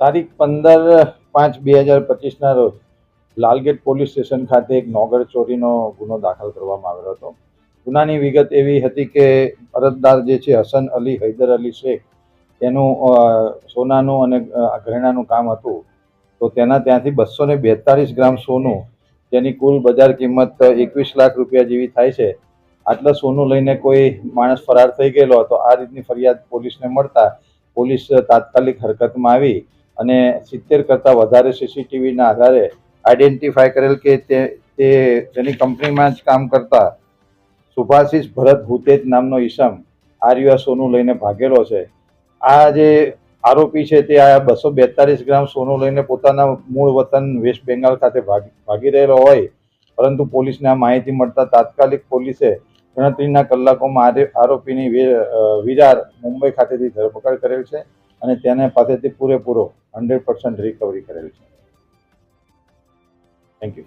તારીખ પંદર પાંચ બે હજાર પચીસના રોજ લાલગેટ પોલીસ સ્ટેશન ખાતે એક નોગર ચોરીનો ગુનો દાખલ કરવામાં આવેલો હતો. ગુનાની વિગત એવી હતી કે અરજદાર જે છે હસન અલી, હૈદર અલી શેખ, તેનું સોનાનું અને ઘરેણાંનું કામ હતું, તો તેના ત્યાંથી બસો ને બેતાળીસ ગ્રામ સોનું, જેની કુલ બજાર કિંમત એકવીસ લાખ રૂપિયા જેવી થાય છે, આટલા સોનું લઈને કોઈ માણસ ફરાર થઈ ગયેલો હતો આ રીતની ફરિયાદ પોલીસને મળતા પોલીસ તાત્કાલિક હરકતમાં આવી અને સિત્તેર કરતાં વધારે સીસીટીવીના આધારે આઈડેન્ટિફાય કરેલ કે તે તે તેની કંપનીમાં જ કામ કરતા સુભાષિસ ભરત ભૂતેજ નામનો ઈસમ આર્યુઆ સોનું લઈને ભાગેલો છે. આ જે આરોપી છે તે આ બસો બેતાલીસ ગ્રામ સોનું લઈને પોતાના મૂળ વતન વેસ્ટ બેંગાલ ખાતે ભાગી ભાગી રહેલો હોય, પરંતુ પોલીસને આ માહિતી મળતા તાત્કાલિક પોલીસે ગણતરીના કલાકોમાં આરે- આરોપીની વિરાર મુંબઈ ખાતેથી ધરપકડ કરેલ છે અને તેને પાસેથી પૂરેપૂરો હંડ્રેડ પર્સન્ટ રિકવરી કરેલ છે. Thank you